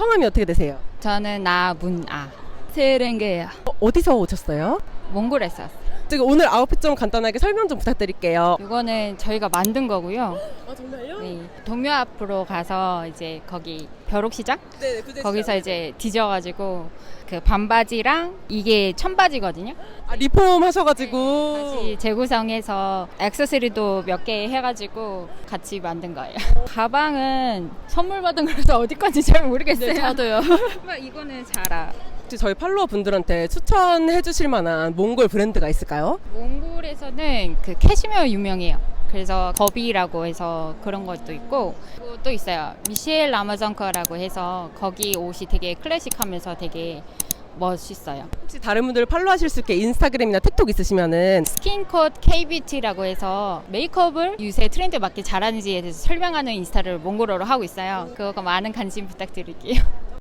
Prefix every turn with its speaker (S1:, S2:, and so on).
S1: 성함이 어떻게 되세요?
S2: 저는 나문아. 세렝게야.
S1: 어, 어디서 오셨어요?
S2: 몽골에서 왔어요.
S1: 지금 오늘 아웃핏 좀 간단하게 설명 좀 부탁드릴게요.
S2: 이거는 저희가 만든 거고요.
S1: 아 정말요?
S2: 네, 동묘 앞으로 가서 이제 거기 벼룩시장
S1: 네, 그
S2: 거기서 이제 뒤져가지고 그 반바지랑 이게 천바지거든요.
S1: 아, 리폼 하셔가지고
S2: 다시 재구성해서 액세서리도 몇 개 해가지고 같이 만든 거예요. 가방은 선물 받은 거라서 어디 건지 잘 모르겠어요. 저도요. 이거는 자라.
S1: 혹시 저희 팔로워 분들한테 추천해 주실 만한 몽골 브랜드가 있을까요?
S2: 몽골에서는 그 캐시미어 유명해요. 그래서 거비라고 해서 그런 것도 있고 그리고 또 있어요. 미셸 라마정커라고 해서 거기 옷이 되게 클래식하면서 되게 멋있어요.
S1: 혹시 다른 분들 팔로우 하실 수 있게 인스타그램이나 틱톡 있으시면은
S2: 스킨컷 KBT라고 해서 메이크업을 요새 트렌드 맞게 잘하는지에 대해서 설명하는 인스타를 몽골어로 하고 있어요. 그거 많은 관심 부탁드릴게요.